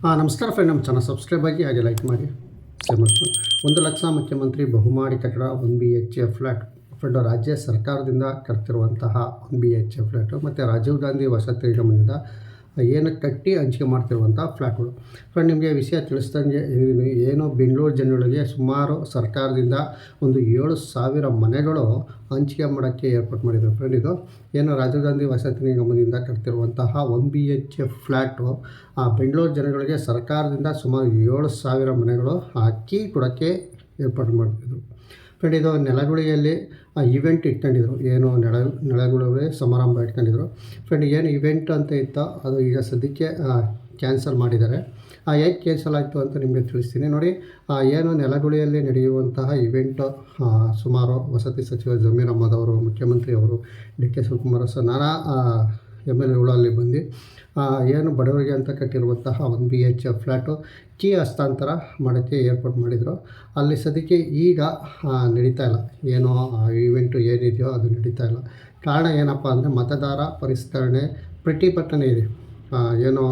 ಹಾಂ ನಮಸ್ಕಾರ ಫ್ರೆಂಡ್ ನಮ್ಮ ಚಾನಲ್ ಸಬ್ಸ್ಕ್ರೈಬ್ ಆಗಿ ಹಾಗೆ ಲೈಕ್ ಮಾಡಿ. ಶೇರ್ ಒಂದು ಲಕ್ಷ ಮುಖ್ಯಮಂತ್ರಿ ಬಹುಮಾಡಿ ಕಟ್ಟಡ one B H A flat friend ರಾಜ್ಯ ಸರ್ಕಾರದಿಂದ ಕಟ್ತಿರುವಂತಹ one B H A flat ಮತ್ತು ರಾಜೀವ್ ಗಾಂಧಿ ವಸತಿ ನಿಗಮದಿಂದ ಏನು ಕಟ್ಟಿ ಹಂಚಿಕೆ ಮಾಡ್ತಿರುವಂಥ ಫ್ಲ್ಯಾಟ್ಗಳು. ಫ್ರೆಂಡ್, ನಿಮಗೆ ವಿಷಯ ತಿಳಿಸ್ದಂಗೆ ಏನೋ ಏನು ಬೆಂಗಳೂರು ಜನಗಳಿಗೆ ಸುಮಾರು ಸರ್ಕಾರದಿಂದ ಒಂದು ಏಳು ಸಾವಿರ ಮನೆಗಳು ಹಂಚಿಕೆ ಮಾಡೋಕ್ಕೆ ಏರ್ಪಾಟ್ ಮಾಡಿದ್ದಾರೆ. ಫ್ರೆಂಡ್, ಇದು ಏನು ರಾಜೀವ್ ಗಾಂಧಿ ವಸತಿ ನಿಗಮದಿಂದ ಕಟ್ತಿರುವಂತಹ one B H F flat. ಆ ಬೆಂಗಳೂರು ಜನಗಳಿಗೆ ಸರ್ಕಾರದಿಂದ ಸುಮಾರು ಏಳು ಸಾವಿರ ಮನೆಗಳು ಹಾಕಿ ಕೊಡೋಕ್ಕೆ ಏರ್ಪಾಟ್ ಮಾಡ್ತಿದ್ರು ಫ್ರೆಂಡ್ ಇದು ನೆಲಗುಳಿಯಲ್ಲಿ ಇವೆಂಟ್ ಇಟ್ಕೊಂಡಿದ್ರು. ಏನು ನೆಲ ನೆಲಗುಳಿ ಸಮಾರಂಭ ಇಟ್ಕೊಂಡಿದ್ರು. ಫ್ರೆಂಡ್ ಏನು ಇವೆಂಟ್ ಅಂತ ಇತ್ತು ಅದು ಈಗ ಸದ್ಯಕ್ಕೆ ಕ್ಯಾನ್ಸಲ್ ಮಾಡಿದ್ದಾರೆ. ಆ ಹೇಗೆ ಕ್ಯಾನ್ಸಲ್ ಆಯಿತು ಅಂತ ನಿಮಗೆ ತಿಳಿಸ್ತೀನಿ. ನೋಡಿ ಆ, ಏನು ನೆಲಗುಳಿಯಲ್ಲಿ ನಡೆಯುವಂತಹ ಇವೆಂಟು ಸುಮಾರು ವಸತಿ ಸಚಿವ ಜಮೀರ್ ಅಹಮ್ಮದ್ ಅವರು ಮುಖ್ಯಮಂತ್ರಿಯವರು ಡಿ ಕೆ ಶಿವಕುಮಾರ್ ಸಹ ನಾನಾ ಎಂ ಎಲ್ ಎಗಳು ಅಲ್ಲಿ ಬಂದು ಏನು ಬಡವರಿಗೆ ಅಂತ ಕಟ್ಟಿರುವಂತಹ ಒಂದು ಬಿ ಎಚ್ ಫ್ಲ್ಯಾಟು ಕೀ ಹಸ್ತಾಂತರ ಮಾಡೋಕ್ಕೆ ಏರ್ಪೋರ್ಟ್ ಮಾಡಿದರು. ಅಲ್ಲಿ ಸದ್ಯಕ್ಕೆ ಈಗ ನಡೀತಾ ಇಲ್ಲ. ಏನೋ ಈವೆಂಟು ಏನಿದೆಯೋ ಅದು ನಡೀತಾ ಇಲ್ಲ. ಕಾರಣ ಏನಪ್ಪ ಅಂದರೆ ಮತದಾರ ಪರಿಷ್ಕರಣೆ ಪ್ರತಿಭಟನೆ ಇದೆ. ಏನೋ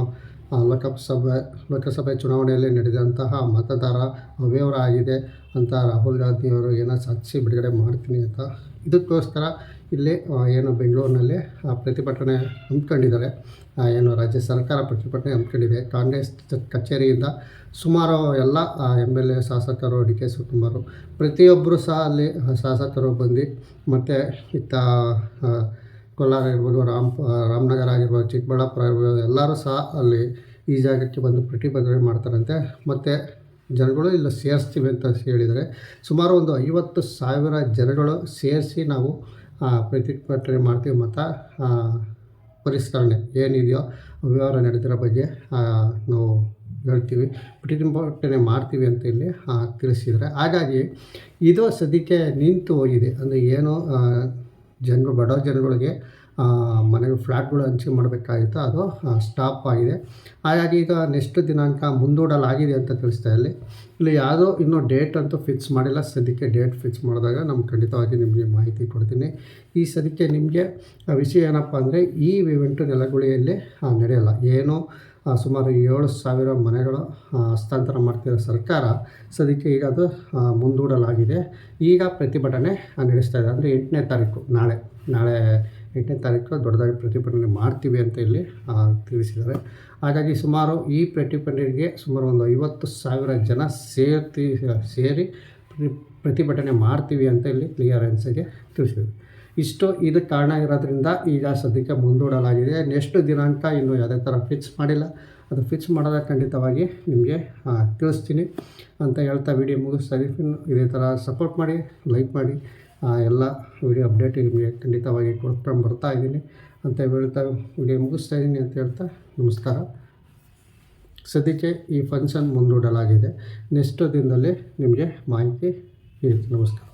ಲೋಕಸಭೆ ಲೋಕಸಭೆ ಚುನಾವಣೆಯಲ್ಲಿ ನಡೆದಂತಹ ಮತದಾರ ಅವ್ಯವರ ಆಗಿದೆ ಅಂತ ರಾಹುಲ್ ಗಾಂಧಿಯವರು ಏನೋ ಸಾಕ್ಷಿ ಬಿಡುಗಡೆ ಮಾಡ್ತೀನಿ ಅಂತ. ಇದಕ್ಕೋಸ್ಕರ ಇಲ್ಲಿ ಏನು ಬೆಂಗಳೂರಿನಲ್ಲಿ ಪ್ರತಿಭಟನೆ ಹಮ್ಮಿಕೊಂಡಿದ್ದಾರೆ. ಏನು ರಾಜ್ಯ ಸರ್ಕಾರ ಪ್ರತಿಭಟನೆ ಹಮ್ಮಿಕೊಂಡಿದೆ. ಕಾಂಗ್ರೆಸ್ ಕಚೇರಿಯಿಂದ ಸುಮಾರು ಎಲ್ಲ ಎಂ ಎಲ್ ಎ ಶಾಸಕರು, ಡಿ ಕೆ ಶಿವಕುಮಾರು ಪ್ರತಿಯೊಬ್ಬರು ಸಹ ಅಲ್ಲಿ ಶಾಸಕರು ಬಂದು ಮತ್ತು ಇತ್ತ ಆ, ಕೋಲಾರ ಇರ್ಬೋದು ರಾಮ್ ರಾಮನಗರ ಆಗಿರ್ಬೋದು ಚಿಕ್ಕಬಳ್ಳಾಪುರ ಆಗಿರ್ಬೋದು ಎಲ್ಲರೂ ಸಹ ಅಲ್ಲಿ ಈ ಜಾಗಕ್ಕೆ ಬಂದು ಪ್ರತಿಭಟನೆ ಮಾಡ್ತಾರಂತೆ. ಮತ್ತು ಜನಗಳು ಇಲ್ಲ ಸೇರಿಸ್ತೀವಿ ಅಂತ ಹೇಳಿದರೆ ಸುಮಾರು ಒಂದು ಐವತ್ತು ಸಾವಿರ ಜನಗಳು ಸೇರಿಸಿ ನಾವು ಪ್ರತಿಭಟನೆ ಮಾಡ್ತೀವಿ ಮತ್ತು ಪರಿಷ್ಕರಣೆ ಏನಿದೆಯೋ ವ್ಯವಹಾರ ನಡೆದಿರೋ ಬಗ್ಗೆ ನಾವು ಹೇಳ್ತೀವಿ. ಪ್ರತಿಭಟನೆ ಮಾಡ್ತೀವಿ ಅಂತ ಇಲ್ಲಿ ತಿಳಿಸಿದರೆ ಹಾಗಾಗಿ ಇದು ಸದ್ಯಕ್ಕೆ ನಿಂತು ಹೋಗಿದೆ. ಅಂದರೆ ಏನು ಜನರು, ಬಡ ಜನಗಳಿಗೆ ಮನೆಗೆ ಫ್ಲ್ಯಾಟ್ಗಳು ಹಂಚಿಕೆ ಮಾಡಬೇಕಾಗಿತ್ತು. ಅದು ಸ್ಟಾಪ್ ಆಗಿದೆ. ಹಾಗಾಗಿ ಈಗ ನೆಕ್ಸ್ಟ್ ದಿನಾಂಕ ಮುಂದೂಡಲಾಗಿದೆ ಅಂತ ತಿಳಿಸ್ತಾ ಇಲ್ಲಿ ಇಲ್ಲಿ ಯಾವುದೋ ಇನ್ನೂ ಡೇಟ್ ಅಂತೂ ಫಿಕ್ಸ್ ಮಾಡಿಲ್ಲ. ಸದ್ಯಕ್ಕೆ ಡೇಟ್ ಫಿಕ್ಸ್ ಮಾಡಿದಾಗ ನಮ್ಮ ಖಂಡಿತವಾಗಿ ನಿಮಗೆ ಮಾಹಿತಿ ಕೊಡ್ತೀನಿ. ಈ ಸದ್ಯಕ್ಕೆ ನಿಮಗೆ ವಿಷಯ ಏನಪ್ಪ ಅಂದರೆ ಈ ಇವೆಂಟು ನೆಲಗುಳಿಯಲ್ಲಿ ನಡೆಯಲ್ಲ. ಏನು ಸುಮಾರು ಏಳು ಸಾವಿರ ಮನೆಗಳು ಹಸ್ತಾಂತರ ಮಾಡ್ತಿರೋ ಸರ್ಕಾರ ಸದ್ಯಕ್ಕೆ ಈಗ ಅದು ಮುಂದೂಡಲಾಗಿದೆ. ಈಗ ಪ್ರತಿಭಟನೆ ನಡೆಸ್ತಾ ಇದೆ. ಅಂದರೆ ಎಂಟನೇ ತಾರೀಕು, ನಾಳೆ ನಾಳೆ ಎಂಟನೇ ತಾರೀಕು ದೊಡ್ಡದಾಗಿ ಪ್ರತಿಭಟನೆ ಮಾಡ್ತೀವಿ ಅಂತ ಇಲ್ಲಿ ತಿಳಿಸಿದ್ದಾರೆ. ಹಾಗಾಗಿ ಸುಮಾರು ಈ ಪ್ರತಿಭಟನೆಗೆ ಸುಮಾರು ಒಂದು ಐವತ್ತು ಸಾವಿರ ಜನ ಸೇರ್ತಿ, ಸೇರಿ ಪ್ರ- ಪ್ರತಿಭಟನೆ ಮಾಡ್ತೀವಿ ಅಂತ ಇಲ್ಲಿ ಕ್ಲಿಯರೆನ್ಸಿಗೆ ತಿಳಿಸಿದೆ ಇಷ್ಟು ಇದು ಕಾರಣ ಇರೋದ್ರಿಂದ ಈಗ ಸದ್ಯಕ್ಕೆ ಮುಂದೂಡಲಾಗಿದೆ. ನೆಕ್ಸ್ಟ್ ದಿನಾಂಕ ಇನ್ನೂ ಯಾವುದೇ ಥರ ಫಿಕ್ಸ್ ಮಾಡಿಲ್ಲ. ಅದು ಫಿಕ್ಸ್ ಮಾಡೋದಕ್ಕೆ ಖಂಡಿತವಾಗಿ ನಿಮಗೆ ತಿಳಿಸ್ತೀನಿ. ಅಂತ ಹೇಳ್ತಾ ವಿಡಿಯೋ ಮುಗಿಸ್ತಾ ಇದ್ದೀನಿ. ಇದೇ ಥರ ಸಪೋರ್ಟ್ ಮಾಡಿ ಲೈಕ್ ಮಾಡಿ ಎಲ್ಲ ವಿಡಿಯೋ ಅಪ್ಡೇಟ್ ನಿಮಗೆ ಖಂಡಿತವಾಗಿ ಕೊಡ್ಕೊಂಡು ಬರ್ತಾ ಇದ್ದೀನಿ. ಅಂತ ಹೇಳ್ತಾ ವಿಡಿಯೋ ಮುಗಿಸ್ತಾ ಇದ್ದೀನಿ ಅಂತ ಹೇಳ್ತಾ ನಮಸ್ಕಾರ. ಸದ್ಯಕ್ಕೆ ಈ ಫಂಕ್ಷನ್ ಮುಂದೂಡಲಾಗಿದೆ. ನೆಕ್ಸ್ಟ್ ದಿನದಲ್ಲಿ ನಿಮಗೆ ಮಾಹಿತಿ ಇರುತ್ತೆ ನಮಸ್ಕಾರ.